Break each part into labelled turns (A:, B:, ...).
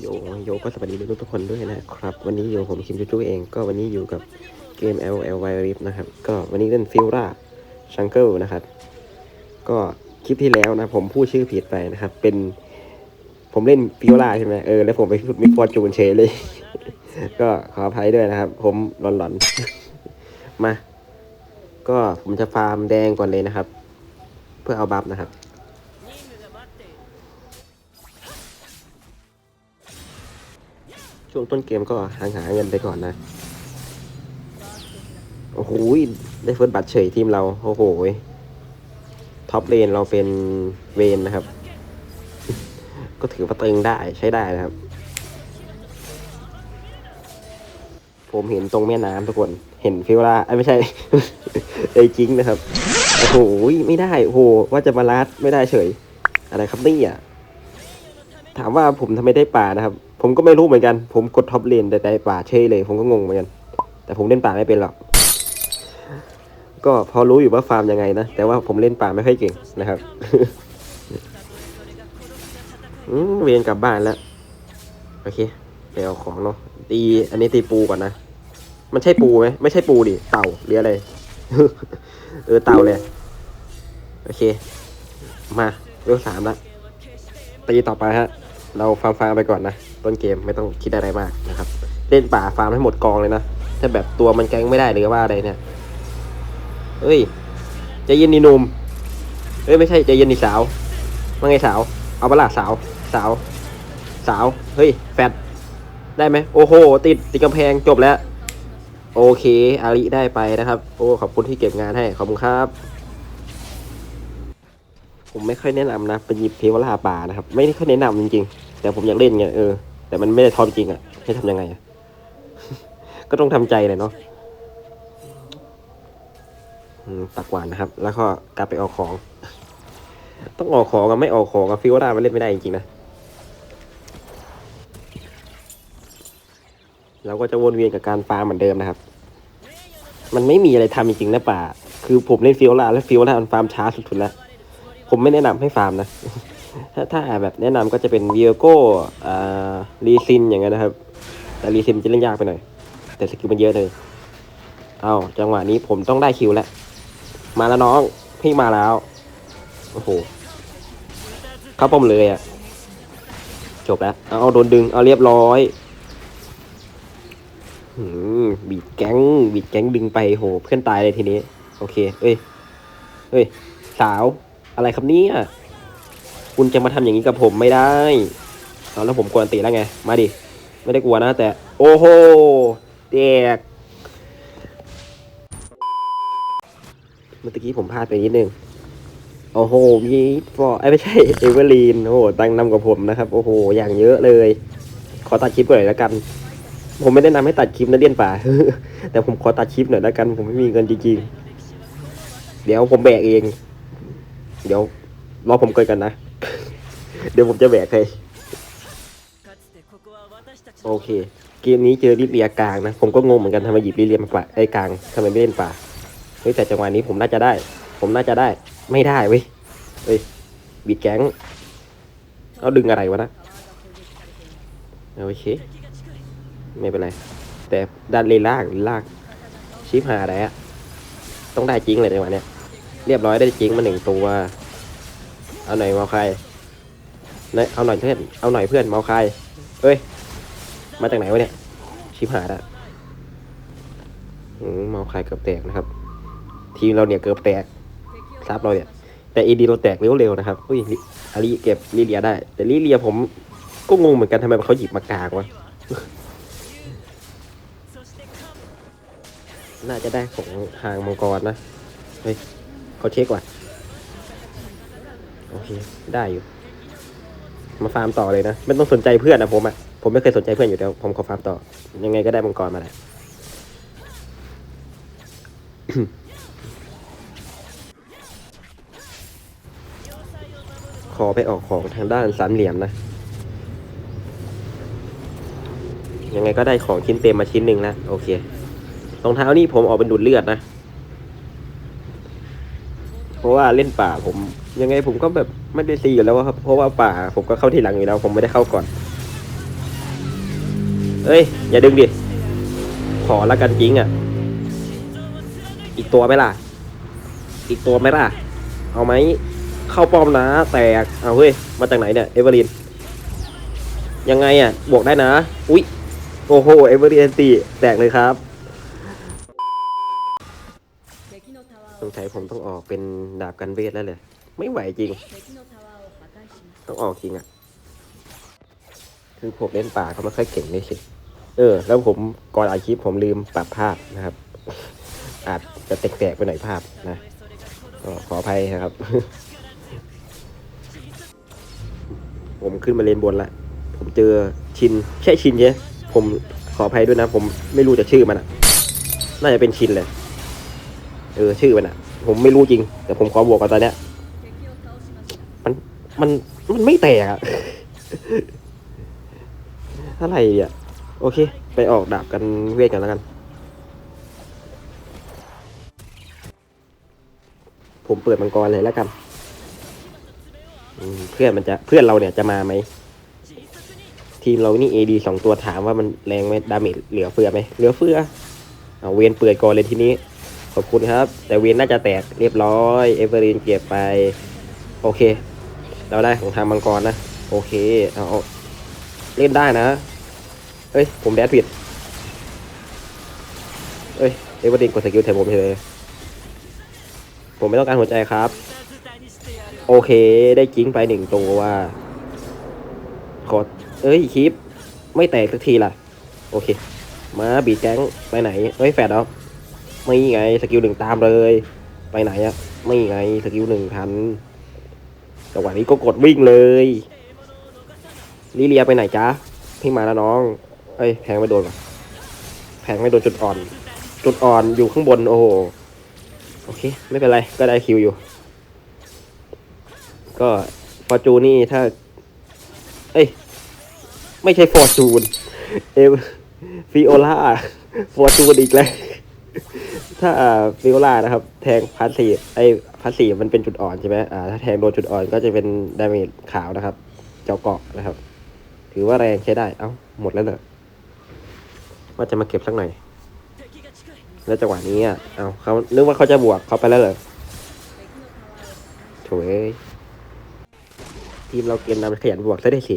A: โยโยก็สวัสดีทุกๆคนด้วยนะครับ วันนี้อยู่ผมคิมจูจูเองก็วันนี้อยู่กับเกม L L y r i f นะครับ ก็วันนี้เล่นฟิลล่าชังเกิลนะครับ ก็คลิปที่แล้วนะผมพูดชื่อผิดไปนะครับ เป็นผมเล่นฟิลล่าใช่ไหมเออแล้วผมไปพูดมิกฟอร์จูนเชเลย ก็ขออภัยด้วยนะครับ ผมหลอนๆ มา ก็ผมจะฟาร์มแดงก่อนเลยนะครับ เพื่อเอาบัฟนะครับ ช่วงต้นเกมก็หางหาเงินไปก่อนนะ โอ้โหได้เฟิร์สบัตรเฉยทีมเรา โอ้โหท็อปเลนเราเป็นเวนนะครับ ก็ถือว่าตึงได้ใช้ได้นะครับ ผมเห็นตรงแม่น้ำทุกคน เห็นฟิวล่าไอ้ไม่ใช่ ไอ้จริงนะครับ โอ้โหไม่ได้ โอ้โหว่าจะมาลัดไม่ได้เฉย อะไรครับนี่อะถามว่าผมทำไมได้ป่านะครับ ผมก็ไม่รู้เหมือนกัน ผมกดท็อปเลนแต่ได้ป่าเฉยเลย ผมก็งงเหมือนกัน แต่ผมเล่นป่าไม่เป็นหรอก ก็พอรู้อยู่ว่าฟาร์มยังไงนะ แต่ว่าผมเล่นป่าไม่ค่อยเก่งนะครับเวียนกลับบ้านแล้ว โอเคไปเอาของเนาะ ตี อันนี้ตีปูก่อนนะ มันใช่ปูไหม ไม่ใช่ปูดิ เต่าหรืออะไร เออเต่าเลย โอเค มาเวลสามละตีต่อไปฮะ เราฟาร์มฟาร์มไปก่อนนะ ต้นเกมไม่ต้องคิดอะไรมากนะครับ เล่นป่าฟาร์มให้หมดกองเลยนะ ถ้าแบบตัวมันแกงไม่ได้หรือว่าอะไรเนี่ยเอ้ยใจเย็นนี่นุ่มเอ้ยไม่ใช่ใจเย็นนี่สาวว่าไงสาว เอาปะล่ะสาว สาว สาว เฮ้ยแฟดได้ไหมโอ้โห ติดติดกำแพงจบแล้ว โอเคอาริได้ไปนะครับ โอ้ขอบคุณที่เก็บงานให้ ขอบคุณครับ ผมไม่ค่อยแนะนำนะไปหยิบเพวลาป่านะครับ ไม่ค่อยแนะนำจริงๆ แต่ผมอยากเล่นไงเออ แต่มันไม่ได้ทอมจริงอะ่ะให้ทำยังไงอะก็ต้องทำใจเลยเนาะตักหวานนะครับ แล้วก็กลับไปเอาของ ต้องออกของกับไม่ออกของกับฟิวลามันเล่นไม่ได้จริงๆนะเราก็จะวนเวียนกับการฟาร์มเหมือนเดิมนะครับ มันไม่มีอะไรทำจริงๆนะป่า คือผมเล่นฟิวลาแล้วฟิวลามันฟาร์มช้าสุดๆแล้ว ผมไม่แนะนำให้ฟาร์มนะ ถ้าถ้าแบบแนะนำก็จะเป็นวีโก้อ่ารีซินอย่างเงี้ยนะครับ แต่รีซินจะเล่นยากไปหน่อย แต่สกิลมันเยอะเลย เอาจังหวะนี้ผมต้องได้คิวแล้ว มาแล้วน้อง พี่มาแล้ว โอ้โหเข้าป้อมเลยอะ่ะ จบแล้ว เอาโดนดึง เอาเรียบร้อยบีดแก๊ง บีดแก๊งดึงไปโห เพื่อนตายเลยทีนี้ โอเค เอ้ยเฮ้ย สาว อะไรครับเนี่ย คุณจะมาทำอย่างนี้กับผมไม่ได้เอาแล้วผมกวนตีแล้วไง มาดิ ไม่ได้กลัวนะ แต่ โอ้โหแตกเมื่อกี้ผมพลาดไปนิดนึง โอ้โหมีฟอร์ไอ้ไม่ใช่ เอเวอร์ลีน โอ้โห ตั้งนำกับผมนะครับ โอ้โห อย่างเยอะเลย ขอตัดคลิปก่อนหน่อยแล้วกัน ผมไม่ได้นำให้ตัดคลิปนะเดียนป่า แต่ผมขอตัดคลิปหน่อยแล้วกัน ผมไม่มีเงินจริงๆ เดี๋ยวผมแบกเอง เดี๋ยวรอผมเกินกันนะ เดี๋ยวผมจะแบกให้โอเค เกมนี้เจอลิเลียกลางนะ ผมก็งงเหมือนกันทำไมหยิบลิเลียมาป่าไอ้กลางทำไมไม่เล่นป่าเฮ้ยแต่จังหวะนี้ผมน่าจะได้ ผมน่าจะได้ ไม่ได้เว้ยเฮ้ยบิดแก๊งเอาดึงอะไรวะนะโอเคไม่เป็นไร แต่ดันเลนล่างเลนล่างชิปหาอะไรอะต้องได้จริงเลยในวันเนี้ย เรียบร้อยได้จริงมาหนึ่งตัว เอาหน่อยเมาใครเนยเอาหน่อยเพื่อน เอาหน่อยเพื่อนเมาใครเอ้ย มาจากไหนวะเนี่ย ชิบหายละเมาใครเกือบแตกนะครับ ทีมเราเนี่ยเกือบแตกซับเราเนี่ย แต่อีดีเราแตกเร็วๆนะครับ อุ้ยอาลีเก็บลิเลียได้ แต่ลิเลียผมก็งงเหมือนกันทำไมเขาหยิบมากลางวะน่าจะได้ของทางมังกรนะ เฮ้ย เขาเช็คว่ะ โอเค ได้อยู่ มาฟาร์มต่อเลยนะ ไม่ต้องสนใจเพื่อนนะผมอะผมไม่เคยสนใจเพื่อนอยู่แล้ว ผมขอฟาร์มต่อ ยังไงก็ได้มังกรมาแหละขอไปออกของทางด้านสามเหลี่ยมนะ ยังไงก็ได้ของชิ้นเต็มมาชิ้นหนึ่งแล้วโอเครองเท้านี่ผมออกเป็นดูดเลือดนะ เพราะว่าเล่นป่าผมยังไงผมก็แบบไม่ได้ซีอยู่แล้วครับ เพราะว่าป่าผมก็เข้าทีหลังอยู่แล้ว ผมไม่ได้เข้าก่อน เอ้ย อย่าดึงดิ ขอละกันจริงอะ อีกตัวไหมล่ะ อีกตัวไหมล่ะ เอาไหม เข้าป้อมนะ แตก เอาเฮ้ย มาจากไหนเนี่ย เอเวอร์ลิน ยังไงอะ บวกได้นะ อุ๊ย โอ้โห เอเวอร์ลินตีแตกเลยครับ งสัยผมต้องออกเป็นดาบกันเวทแล้วเลย ไม่ไหวจริง ต้องออกจริงอะ่ะ คือผมเล่นป่าเขาไม่ค่อยเก่งเลยสิเออ แล้วผมก่อนอัดคลิปผมลืมปรับภาพนะครับ อาจจะแตกๆไปหน่อยภาพนะขออภัยนะครับ ผมขึ้นมาเลนบนละ ผมเจอชินใช่ชินใช่ผมขออภัยด้วยนะ ผมไม่รู้จะชื่อมันอะ น่าจะเป็นชินเลย เออชื่อมันอะผมไม่รู้จริง แต่ผมขอบวกกับตอนเนี้ยมันมันมันไม่แตกอะเท่าไหร่อะโอเค ไปออกดาบกันเวทกันแล้วกัน ผมเปิดมังกรเลยแล้วกันเพื่อนมันจะเพื่อนเราเนี่ยจะมาไหมทีมเรานี่เอดีสองตัวถามว่ามันแรงไหมดาเมจเหลือเฟือไหมเหลือเฟือเอาเวนเปิดก่อนเลยทีนี้ ขอบคุณครับ แต่เวนน่าจะแตกเรียบร้อย เอเวอรีนเก็บไป โอเค เราได้ของทางมังกรนะ โอเค เอาเล่นได้นะ เอ้ย ผมแดดผิด เอ้ย เอเวอร์ดินกดสกิลแทนผมเฉยผมไม่ต้องการหัวใจครับ โอเค ได้จิ้งไปหนึ่งตัวว่าขอเอ้ยคลิป ไม่แตกสักทีล่ะ โอเค มาบีแก๊งไปไหนเอ้ยแฟดเอา ไม่ไงสกิลหนึ่งตามเลย ไปไหนอะไม่ไงสกิลหนึ่งทันจังหวะนี้ก็กดวิ่งเลยลิเลียไปไหนจ๊ะพี่มาแล้วน้อง เอ้ยแพงไม่โดนว่ะแพงไม่โดนจุดอ่อน จุดอ่อนอยู่ข้างบนโอ้โหโอเค ไม่เป็นไรก็ได้คิวอยู่ ก็ฟอร์จูนี่ถ้า เอ้ย ไม่ใช่ฟอร์จูนเอฟฟิโอล่าฟอร์จูนอีกแล้ว ถ้าฟิโอลานะครับ แทงพาสีไอ้พาสีมันเป็นจุดอ่อนใช่ไหมอ่าถ้าแทงโดนจุดอ่อนก็จะเป็นดาเมจขาวนะครับ เจ้าเกาะนะครับ ถือว่าแรงใช้ได้ เอ้า หมดแล้วเหรอว่าจะมาเก็บสักหน่อยแล้วจังหวะนี้อะเอ้าเขานึกว่าเขาจะบวกเขาไปแล้วเหรอโว้ยทีมเราเกมนำขยันบวกซะได้สิ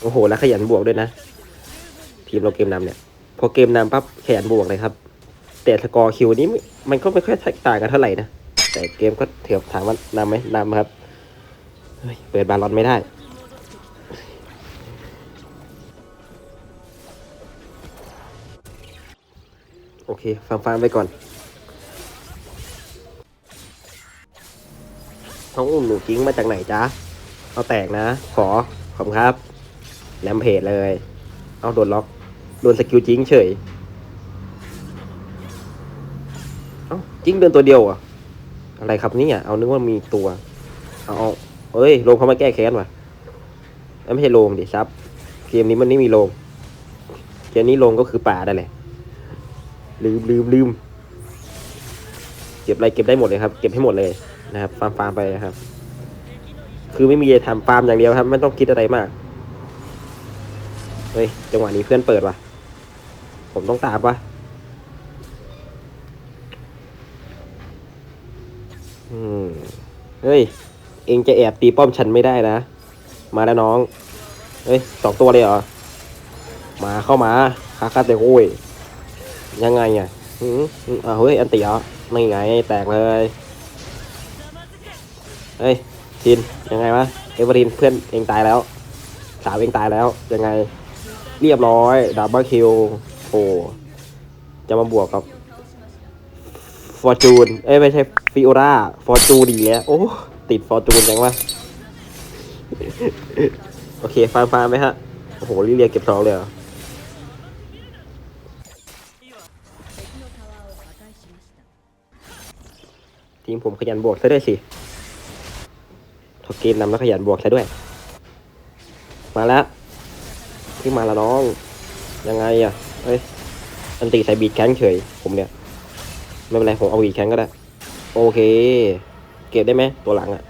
A: โอ้โห แล้วขยันบวกด้วยนะ ทีมเราเกมนำเนี่ย พอเกมนำปั๊บแขนบวกเลยครับ แต่สกอร์คิวนี้มันก็ไม่ค่อยต่างกันเท่าไหร่นะ แต่เกมก็เถือบถามว่านำไหมนำครับเฮ้ยเปิดบาลอนไม่ได้โอเคฟังฟังไปก่อนท้องอุ้มหนูกิ้งมาจากไหนจ๊ะ เอาแตกนะ ขอ ขอบครับ แลมเพจเลย เอาโดนล็อก ดนสกิลจิ้งเฉย เอ้าจิ้งเดินตัวเดียวอะ อะไรครับเนี่ยเอานึกว่ามีตัว เอาเอาเอ้ยโลมเขามาแก้แค้นว่ะไม่ใช่โลมดิซับ เกมนี้มันไม่มีโลมเกมนี้โลมก็คือป่าได้แหละ ลืมลืมลืมเก็บอะไรเก็บได้หมดเลยครับ เก็บให้หมดเลยนะครับ ฟาร์มฟาร์มไปนะครับ คือไม่มีอะไรทำฟาร์มอย่างเดียวครับ ไม่ต้องคิดอะไรมาก เฮ้ย จังหวะนี้เพื่อนเปิดว่ะ ผมต้องตามวะอืม เฮ้ย เองจะแอบตีป้อมฉันไม่ได้นะ มาแล้วน้อง เฮ้ยสองตัวเลยเหรอ มาเข้ามาคาคาเตโอ้ยยังไงอะอืมอ่าเฮ้ย อันตีเหรอไม่ไงแตกเลย เฮ้ยชินยังไงวะ เอเวอรินเพื่อนเองตายแล้ว สาวเองตายแล้ว ยังไง เรียบร้อย ดับเบิลคิว โอ้จะมาบวกกับฟอร์จูนเอ้ยไม่ใช่ฟิโอราฟอร์จูนดีแล้วโอ้ติดฟอร์จูนจังวะโอเคฟาร์ฟาร์ไหมฮะ โอ้โหลิเลียเก็บทองเลยทีมผมขยันบวกซะด้วยสิทอกเกมนำแล้วขยันบวกซะด้วย มาแล้วที่มาละน้อง ยังไงอะ เฮ้ยอันตีใส่บีดแข้งเฉยผมเนี่ย ไม่เป็นไรผมเอาบีดแข้งก็ได้ โอเค เก็บได้ไหมตัวหลังอะ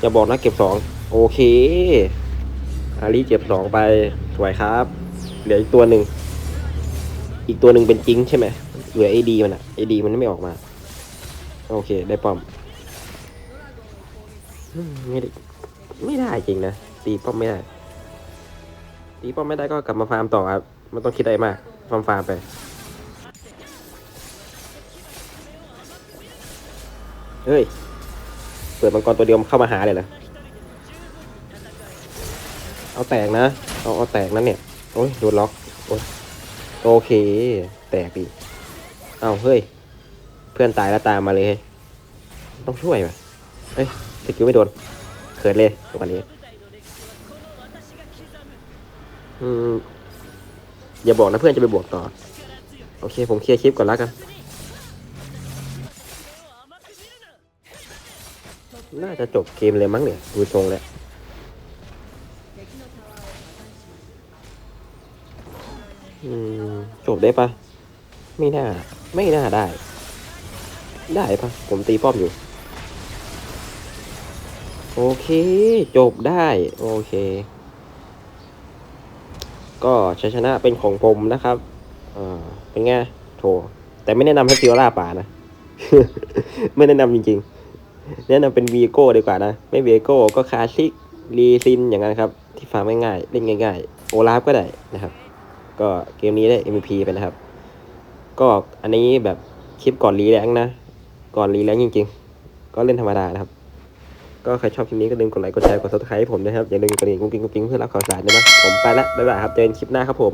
A: อย่าบอกนะเก็บสองโอเค อารีเจ็บสองไปสวยครับ เหลืออีกตัวหนึ่ง อีกตัวหนึ่งเป็นจริงใช่ไหมเหลือไอดีมันอะไอดีมันไม่ออกมา โอเค ได้ป้อมอืมไม่ได้ไม่ได้จริงนะตีป้อมไม่ได้ตีป้อมไม่ได้ก็กลับมาฟาร์มต่อครับ ไม่ต้องคิดอะไรมากฟาร์มฟาร์มไป เฮ้ย เปิดมังกรตัวเดียวมันเข้ามาหาเลยเหรอ เอาแตกนะ เอาเอาแตกนั้นเนี่ย โอ้ยโดนล็อก โอ้ยโอเค แตกดีเอาเฮ้ย เพื่อนตายแล้วตามมาเลยเฮ้ยต้องช่วยว่ะเฮ้ยสกิลไม่โดนเขินเลยวันนี้ อืม อย่าบอกนะเพื่อนจะไปบวกต่อ โอเค ผมเคลียร์คลิปก่อนแล้วกัน น่าจะจบเกมเลยมั้งเนี่ยดูทรงแล้วจบได้ปะไม่น่า ไม่น่าได้ ได้ปะผมตีป้อมอยู่ โอเค จบได้ โอเค ก็ชัยชนะเป็นของผมนะครับอ่าเป็นไงโถแต่ไม่แนะนำให้ฟิโอล่าป่านะ ไม่แนะนำจริงๆ แนะนำเป็นวีโก้ดีกว่านะ ไม่วีโก้ก็คลาสสิกรีซินอย่างนั้นครับ ที่ฟาร์มง่ายๆ เล่นง่าย ๆ โอลาฟก็ได้นะครับ ก็เกมนี้ได้ MVP ไปนะครับ ก็อันนี้แบบคลิปก่อนรีแรงนะ ก่อนรีแรงจริง ๆ ก็เล่นธรรมดานะครับ ก็ใครชอบคลิปนี้ก็ลืมกดไลค์กดแชร์กด subscribe ให้ผมนะครับอย่าลืมกดกระดิ่งกุ้งกิ้งกุ้งกิ้งเพื่อรับข่าวสารด้วยนะผมไปละบ๊ายบายครับเจอกันคลิปหน้าครับผม